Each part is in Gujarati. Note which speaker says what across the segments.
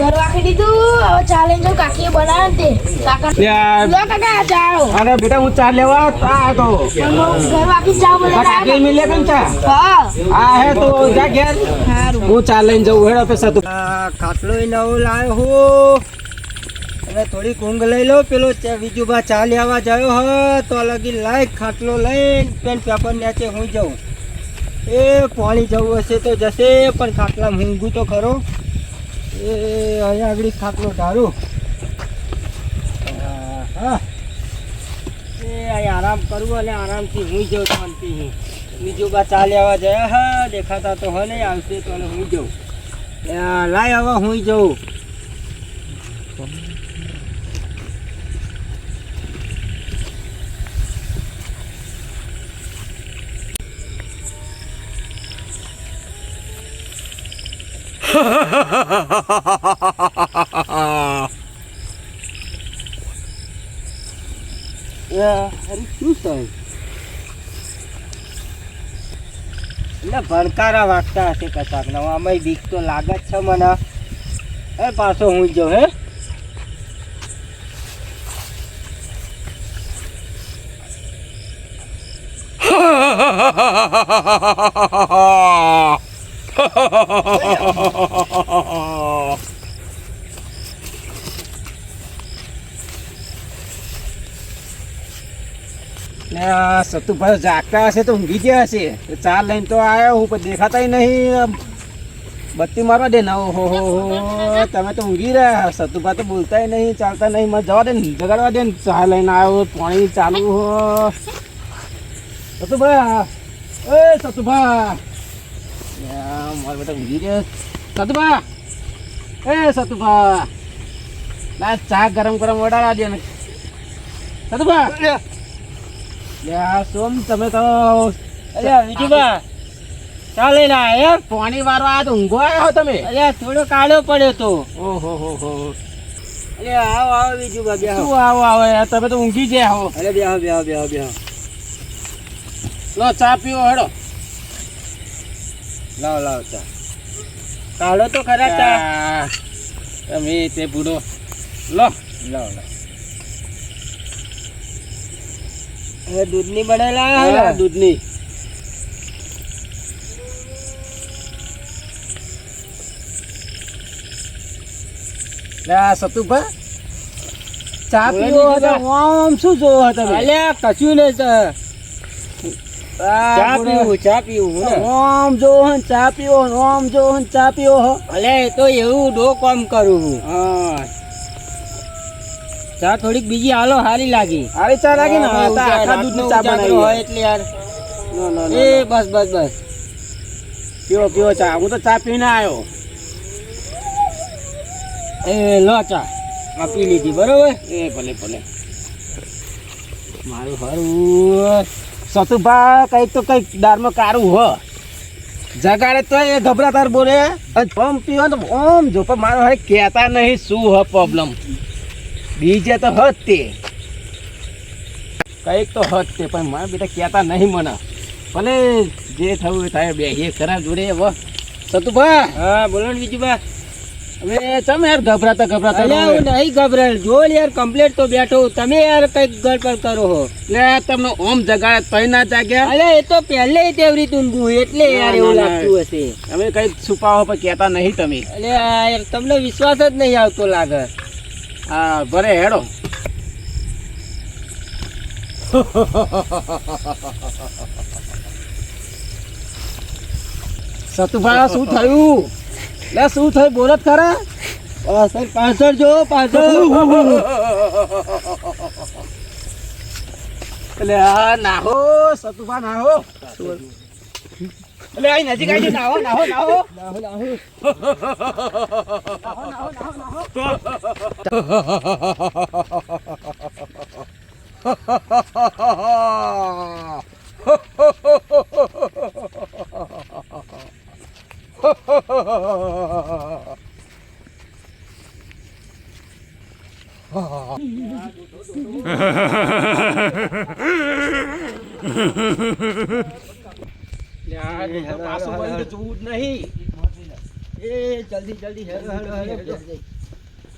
Speaker 1: ઘર વાખી દીધું. હવે ચાલે જો કાકીએ બનાવે તે. કાકા લો કાકા ચાલો
Speaker 2: અરે બેટા હું ચા લેવા આ તો.
Speaker 1: પણ ઘર વાખી ચા બનાવે
Speaker 2: કાકી મિલ લે કેમ ચા?
Speaker 1: હા.
Speaker 2: આ હે તો જા ઘેર. હું ચા લઈને જવું હેડો પેસા તું.
Speaker 3: ખાટલો નવો લાવ્યો હું. અને થોડીક ઊંઘ લઈ લો પેલો બા ચા લેવા જયો હ. તો લગી લાઈક ખાટલો લઈને પેન પેપર નીચે હું જાઉં. એ પાણી જવું હશે તો જશે પણ ખાટલા ઊંઘું તો ખરો. એ, અહીંયા આગળ ખાટલો ઢાળું હા એ, અહીં આરામ કરવું અને આરામથી હું જાઉં શાંતિથી. બીજું બા ચાલી આવવા જયા. હા દેખાતા તો હોય નહીં, આવશે તો હું જાઉં. લાય હવે હું જઉં. શું થાય એટલે ભણકારા વાગતા હશે કશાક. ને આમાં બીક તો લાગે જ છે મને. એ પાછો હું જ જાઉં હે?
Speaker 2: ને સતુભાઈ જાગતા હશે તો ઊંઘી ગયા હશે. ચાર લઈને તો આવ્યો હું, પણ દેખાતા નહીં. બત્તી મારવા દે ના. ઓહો, હો હો તમે તો ઊંઘી રહ્યા. સતુભા તો બોલતા નહીં, ચાલતા નહીં. મને જવા દે ને, જગાડવા દે ને. ચા લઈને આવ્યો, પાણી ચાલુ, હો. સતુભા. એ સતુભા. મારે બેટા ઊંઘી ગયા. સતુભા. એ સતુભા. ના, ચા ગરમ ગરમ વડાડા દે ને. સતુભા. સોમ તમે તો
Speaker 3: અલ્યા વિજુબા. ચાલે લઈને યાર
Speaker 2: પાણી વારો આ તો ઊંઘો આવ્યો તમે?
Speaker 3: અલ્યા થોડો કાળો પડ્યો તો.
Speaker 2: ઓહો હો હો.
Speaker 3: અલ્યા આવો આવો વિજુબા બેહો.
Speaker 2: શું આવો આવો યાર? તમે તો ઊંઘી ગયા હો.
Speaker 3: અરે બેહો બેહો બેહો બેહો.
Speaker 2: લો ચા પીવો હેડો.
Speaker 3: લાવ લાવ ચા. કાળો તો ખરા ચા.
Speaker 2: તમે તે બુડો લો.
Speaker 3: લાવ લાવ. હવે દૂધની બનાવેલા
Speaker 2: દૂધની. લે સતુભા. ચા પીવો હતો. આમ શું જોવો હતો
Speaker 3: અલ્યા કશું નહીં ચા પીવું ચા પીવું
Speaker 2: ઓમ જો હન ચા પીવો ઓમ જો હન ચા પીવો હો.
Speaker 3: અલ્યા એ તો એવું ડો કામ કરું હું.
Speaker 2: હા.
Speaker 3: ચા થોડીક બીજી હાલો હારી લાગી.
Speaker 2: હારી ચા લાગી ને? આખા દૂધની ચા બનાવી
Speaker 3: હોય એટલે યાર.
Speaker 2: નો નો નો,
Speaker 3: એ બસ બસ બસ.
Speaker 2: પીવો પીવો ચા. હું તો ચા પીને આવ્યો
Speaker 3: એ લો ચા. આ પી લીધી બરોબર?
Speaker 2: એ ભલે ભલે. મારું હરું. સતુભા કંઈક તો કંઈક દારમાં કારું હો. જગાડે તો એ ગભરાતાર બોલે. ઓમ પીવો તો ઓમ જો. પણ મારો હવે કહેતા નહીં શું હ પ્રોબ્લેમ બીજે તો હત. તે કંઈક તો હત તે પણ મારા બેટા કહેતા નહીં મને. ભલે જે થવું એ થાય બે ખરા જોડે હવે સતુભા.
Speaker 3: હા બોલો ને બીજું બા
Speaker 2: હવે તમે યાર ગભરાતા ગભરાતા
Speaker 3: અલ્યા હું નહીં ગભરાય. જો યાર કમ્પ્લેટ તો બેઠો તમે યાર કંઈક ગડબડ કરો હો.
Speaker 2: લે તમને ઓમ જગાડે તોય ના જાગ્યા
Speaker 3: અરે એ તો પહેલે તેવરી રીતે એટલે યાર એવું. લાગતું હશે.
Speaker 2: તમે કઈ છુપાવો પણ કહેતા નહીં તમે.
Speaker 3: અરે યાર તમને વિશ્વાસ જ નહીં આવતો લાગે.
Speaker 2: હા ભરે હેડો. સતુભા શું થયું? લે, શું થયું? બોલત ખરા.
Speaker 3: પાછળ પાછળ જો પાછળ
Speaker 2: એટલે આ નાહો સતુભા નાહો એટલે આઈ નજીક આવી નાહો નાહો નાહો. યાર, પાછું બંધ જોવું જ નહીં.
Speaker 3: એ જલ્દી જલ્દી હેલો હેલો હેલો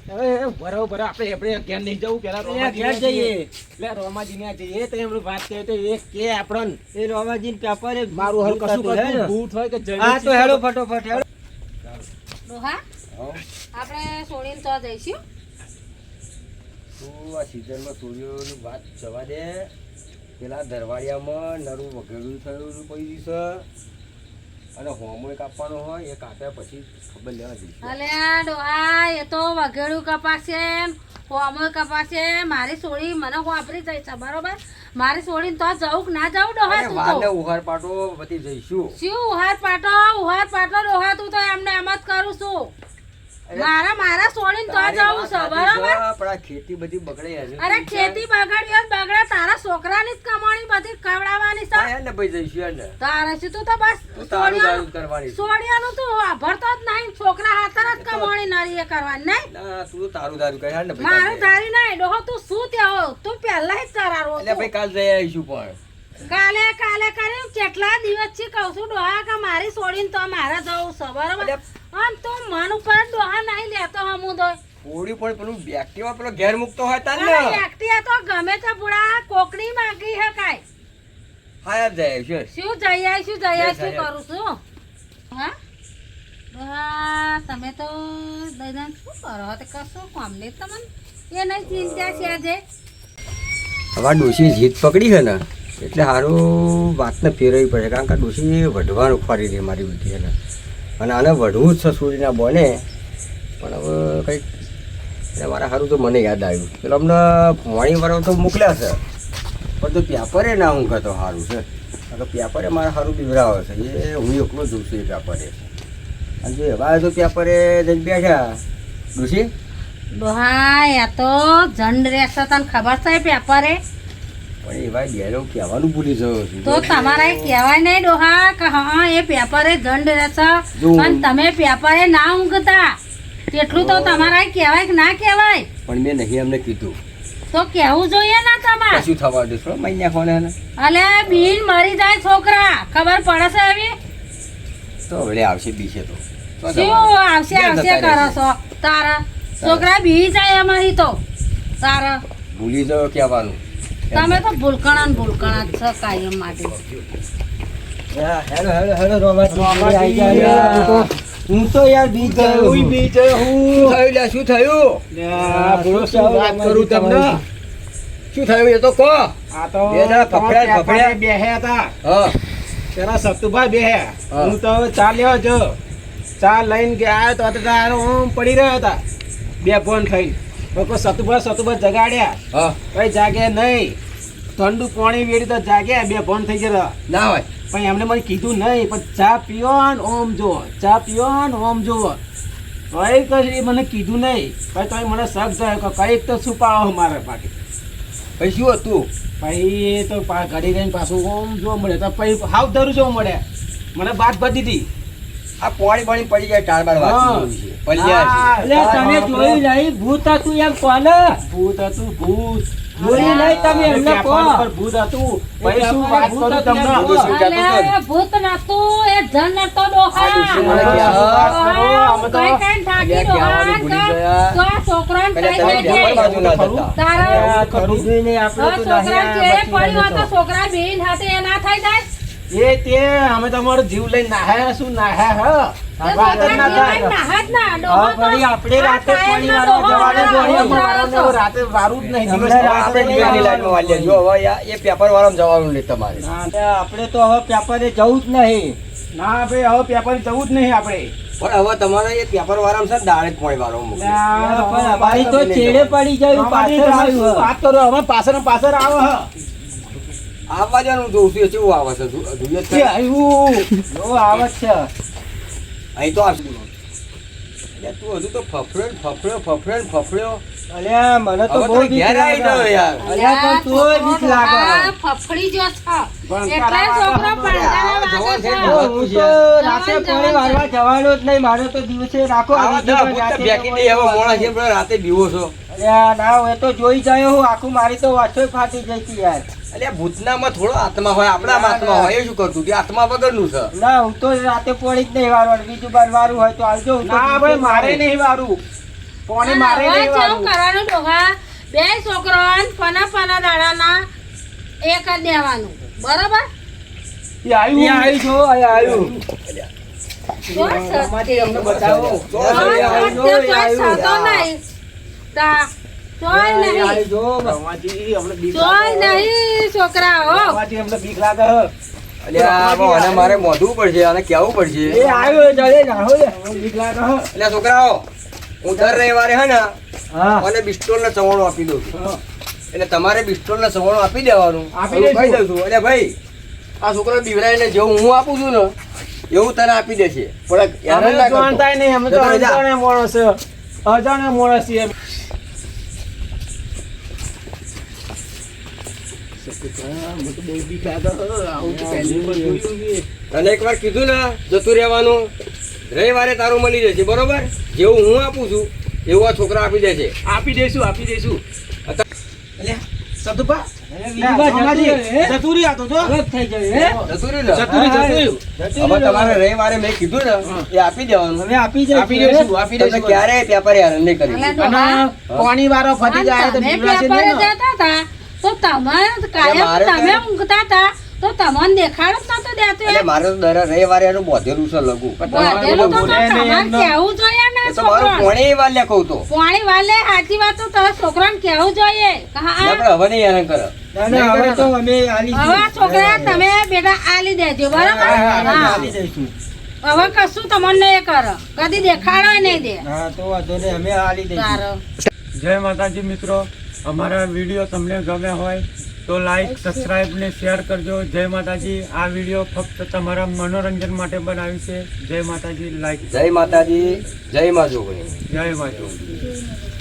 Speaker 2: હવે બરાબર બરાબર આપણે આપણે ક્યાં નહીં જવું. પેલા
Speaker 3: ઘેર જઈએ.
Speaker 2: એટલે રોમાજી ને જઈએ. તો એમની વાત કરીએ તો એ કે આપણને
Speaker 3: એ રોમાજી પેપર એ
Speaker 2: મારું હલ કશું
Speaker 3: ને?
Speaker 2: બૂટ હોય કે જરી
Speaker 3: હા તો હેલો ફટોફટ હેલો.
Speaker 4: ડોહા આપણે સોડીને તો જઈશું.
Speaker 5: તું આ સિઝનમાં સૂર્યોની વાત જવા દે. પેલા દરવાડિયામાં નરું વઘેડું થયું કોઈ છે અને હોમોય કાપવાનો હોય એ કાપ્યા પછી ખબર લેવા જઈશું.
Speaker 4: અલે ડોહા એ તો વઘેડું કપાશે હોમો કપાશે મારી સોળી મને વાપરી જાય છે બરોબર? મારી સોડીને તો જવું ના જવું ડોહા તું તો.
Speaker 5: ઉહાર પાટો પછી જઈશું.
Speaker 4: શું ઉહાર પાટો? ઉહાર પાટો ડોહા તું તો એમને એમ જ કરું છું. મારા મારા સોડીને તો જવું છે
Speaker 5: બરાબર
Speaker 4: બરોબર?
Speaker 5: છે, પણ આ ખેતી બધી બગડે છે
Speaker 4: અરે ખેતી બગાડ્યો બગડે તારા છોકરાની જ કમાણી બધી કવડાવવાની
Speaker 5: હા,
Speaker 4: છે
Speaker 5: હેને ભાઈ જઈશું ને
Speaker 4: તારે શું તું તો બસ
Speaker 5: જ કરવાની છે.
Speaker 4: સોડિયાનું તું વાપરતો જ નહીં છોકરા હાથર જ કમાણી નરી કરવાની નહીં?
Speaker 5: ના તું તારું તારું કહે ને
Speaker 4: મારું તારી. નહીં ડોહો તું શું ત્યાં તું પહેલા જ તારા
Speaker 5: એટલે ભાઈ કાલ જઈ આવીશું પણ.
Speaker 4: કાલે કાલે કર્યું કેટલા દિવસથી કઉ છું ડોહા કે મારી છોડીને તો મારે જવું છે બરોબર?
Speaker 5: અલ્યા.
Speaker 4: અને મન ઉપર ડોહા નહીં લેતો હમું તો.
Speaker 5: થોડી પણ પેલું વ્યક્તિમાં પેલો ઘેર મૂકતો હોય તાર ને?
Speaker 4: એકટીયા તો ગમે તે બુડા કોકડી માંગી શકાય.
Speaker 5: હા યાર છે
Speaker 4: શું જઈ આવીશું શું જઈ આવીશું
Speaker 5: જઈ
Speaker 4: કરું છું હા. તમે તો દાદા શું કરો? તે કશું કામ નહીં તમને? એ નહીં ચિંતા છે આજે.
Speaker 5: હવે ડોશી જીત પકડી છે ને? એટલે સારું વાતને ફેરવવી પડે, કારણ કે ડોશી વઢવાનું ફરી રહી મારી બધી એને. અને આને વઢવું જ છે સૂર્યના બોને. પણ હવે કંઈક, એટલે મારા સારું તો મને યાદ આવ્યું. પેલો અમને ભોણી વાળો તો મોકલ્યા છે. પણ તો પેપરે ના હું કહેતો સારું છે. કારણ કે પેપરે મારા સારું બીવરાવે છે. એ હું એકલો જોઉં છું એ પેપરે અને જો એવા તો પેપરે જઈને બેઠા. ડોશી?
Speaker 4: ડોહા આ તો જંડ રહેશે તને ખબર છે પેપરે
Speaker 5: પણ એવા બેનો કહેવાનું ભૂલી ગયો છું.
Speaker 4: તો તમારે કહેવાય નહીં ડોહા કે હા એ પેપરે જંડ રહેશે. પણ તમે પેપરે ના ઊંઘતા. કેટલું તો તમારે કહેવાય કે ના કહેવાય?
Speaker 5: પણ મેં નહીં એમને કીધું.
Speaker 4: તો કહેવું જોઈએ ના તમારે.
Speaker 5: કશું થવા દે મહિના ખોને
Speaker 4: અલે બીન મરી જાય છોકરા. ખબર પડે છે એવી?
Speaker 5: તો આવશે બીજે તો.
Speaker 4: શું આવશે આવશે કરો છો. તારા. છોકરા બી જાય અમારી તો. તારા.
Speaker 5: ભૂલી જાઓ કહેવાનું.
Speaker 4: તમે તો ભૂલકણા ને ભૂલકણા છો કાયમ માટે.
Speaker 3: Hello hello hello રોમાજી.
Speaker 2: રોમાજી,
Speaker 3: આવી ગયા. હું તો યાર બીજ ગયો
Speaker 2: હું બી જયો હું.
Speaker 5: શું થયું લ્યા, શું થયું?
Speaker 2: બોલો શું વાત કરું તમને?
Speaker 5: શું થયું એ તો કહો.
Speaker 2: આ તો
Speaker 5: ફફડ્યા, ફફડ્યા.
Speaker 2: હતા.
Speaker 5: હા.
Speaker 2: પેલા સતુભાઈ બેહ્યા
Speaker 5: હા.
Speaker 2: હું તો હવે ચા લેવા જો ચા લઈને ગયા તો ઓમ પડી રહ્યા હતા. બે ફોન થઈને. તો કોઈ સતુભાઈ સતુભાઈ જગાડ્યા
Speaker 5: કઈ
Speaker 2: ભાઈ જાગે નહીં. ઠંડુ પાણી વેડી તો જાગ્યા બે ભણ થઈ ગયા
Speaker 5: ના હોય.
Speaker 2: પણ એમને મને કીધું નહીં પણ ચા પીઓ ને ઓમ જુઓ ચા પીઓ ને ઓમ જુઓ. કઈ કઈ મને કીધું નહીં. ભાઈ તમે મને શક જાય કે કંઈક તો છુપાવો મારે પાટી.
Speaker 5: પછી શું હતું?
Speaker 2: એ તો ઘડી રહીને પાછું ઓમ જોવા મળે તો પછી હાવ ધરું જોવા મળે મને બાદ બધી હતી.
Speaker 5: આ પોણી પાણી પડી જાય ટાળ બાળ. પડી જાય.
Speaker 3: એટલે તમે જોયું નહીં ભૂત હતું એમ કોને?
Speaker 2: ભૂત હતું ભૂત.
Speaker 3: જોયું નહીં તમે એમને
Speaker 2: પેપર ભૂત હતું. પછી શું વાત કરું તમને?
Speaker 4: ભૂત નતું એ નતો ડોહા.
Speaker 2: કે
Speaker 4: કઈ કઈ ડોહા, તો-
Speaker 2: ખરું?
Speaker 3: આપણે તો
Speaker 4: છોકરા
Speaker 3: નહીં
Speaker 4: બેન હાથે ના થઈ જાય?
Speaker 2: એ તે અમે તમારો જીવ લઈને નાહ્યા શું નાહ્યા હ?
Speaker 3: આપણે રાતે પાણી
Speaker 2: વારું જ નહીં
Speaker 5: આપણે લાઈનમાં વાળી. હવે એ પેપર વાળામાં જવાનું નહીં તમારે.
Speaker 3: આપણે તો હવે પેપરે જવું જ નહીં.
Speaker 2: ના ભાઈ હવે પેપર જવું જ નહીં આપણે.
Speaker 5: પણ હવે તમારે એ પેપર વાળામાં છે દાડે જ પોણી વાળો મૂકે
Speaker 3: તો ચેડે પડી જાય પાછળ આવ્યું
Speaker 2: વાત કરો હવે પાછળ પાછળ આવે હ.
Speaker 5: આવવા જવાનું જોઉં છું કેવું આવે છે? ધુ- ધુએ જ
Speaker 2: કે
Speaker 5: થાય.
Speaker 2: આવ્યું
Speaker 3: જો આવત છે.
Speaker 5: અહીં તો આવશે તું હજુ તો ફફડ્યો ફફડ્યો ફફડ્યો ફફડ્યો.
Speaker 3: અલ્યા મને તો બહુ
Speaker 5: ઘેર આવી જાઓ યાર.
Speaker 3: અલ્યા પણ તોય બીક લાગે.
Speaker 4: ફફડી જો છો. એટલે છોકરો
Speaker 2: કરાવવા
Speaker 4: પડદાના
Speaker 5: જવાન
Speaker 4: વાગે
Speaker 5: છે,
Speaker 4: છે.
Speaker 3: હું તો રાતે
Speaker 4: કોઈ
Speaker 3: પાણી
Speaker 4: જવાનો
Speaker 3: જ નહીં મારે તો દિવસે રાખો રાતે
Speaker 5: બેકી દે, હવે મોણા છે, રાતે બીવો છો.
Speaker 3: અલ્યા ના હું તો જોઈ જાય હું આખું મારી તો વાછો ફાટી જતી યાર.
Speaker 5: એટલે ભૂતનામાં થોડો આત્મા હોય આપણા આત્મા હોય એ શું કરતું કે આત્મા વગરનું છે.
Speaker 3: ના હું તો રાતે પડી જ નહીં વારવાનું બીજું બાર વારું હોય તો આવજો
Speaker 2: ના ભાઈ મારે નહીં વારું. પોણી મારે નહીં વારું.
Speaker 4: કરવાનું ડોહા. બે છોકરાઓને પના પના દાડાના એક જ દેવાનું. બરોબર?
Speaker 2: એ આવ્યું.
Speaker 3: છો આવ્યું
Speaker 2: બતાવો.
Speaker 5: મારે મોઢવું પડશે અને કેવું પડશે? છોકરાઓ હું દર રવિવારે હે ને અને બિસ્ટોલ ને ચવાણું આપી દઉં છું. એટલે તમારે બિસ્ટોલ ને ચવાણું આપી દેવાનું.
Speaker 2: આપી
Speaker 5: દઉં છું એટલે ભાઈ આ છોકરો બીવરાઈને જેવું હું આપું છું ને એવું તને આપી દેશે પણ હેરાન
Speaker 2: અમે
Speaker 5: ના
Speaker 2: તો
Speaker 5: તને એકવાર કીધું ને જતું રહેવાનું રવિવારે તારું મળી જશે બરોબર? જેવું હું આપું છું એવું આ છોકરા આપી દેશે
Speaker 2: આપી દઈશું આપી દઈશું સતુભા?
Speaker 5: રવિવારે મેં કીધું ને એ આપી દેવાનું.
Speaker 3: હવે આપી
Speaker 2: આપી આપી
Speaker 5: ક્યારેય પેપર હેરાન નહીં કરી.
Speaker 2: પાણી વાળો ફટી જાય તો
Speaker 4: તો તમે કાયમ તમે ઊંઘતા હતા. તો તમને દેખાડ જ નતો દેતો
Speaker 5: એટલે. મારે તો દર રવિવારે એનું બોધેલું છે લગુ
Speaker 4: બોધેલું તો તમારે કેવું જોઈએ ને
Speaker 5: એ તો મારું
Speaker 4: છોકરાને.
Speaker 5: કોણે વાર કહું તો.
Speaker 4: પોણી વાલે સાચી વાત તો તારા છોકરાને કેવું જોઈએ.
Speaker 5: આપણે હવે નહીં હેરાન કરે.
Speaker 3: ના, ના, હવે તો અમે આલી
Speaker 4: હવે છોકરા તમે બેટા આલી દેજો બરાબર.
Speaker 3: આલી દઈશું.
Speaker 4: હવે કશું તમને એ કરો. કદી દેખાડો નહીં દે.
Speaker 3: હા તો વાંધો નહીં અમે આલી દઈશું.
Speaker 6: જય માતાજી મિત્રો. અમારા વીડિયો તમને ગમ્યા હોય તો લાઈક સબસ્ક્રાઈબ ને શેર કરજો. જય માતાજી. આ વીડિયો ફક્ત તમારા મનોરંજન માટે બનાવ્યું છે. જય માતાજી. લાઈક
Speaker 5: જય માતાજી. જય માજો
Speaker 6: જય માતાજી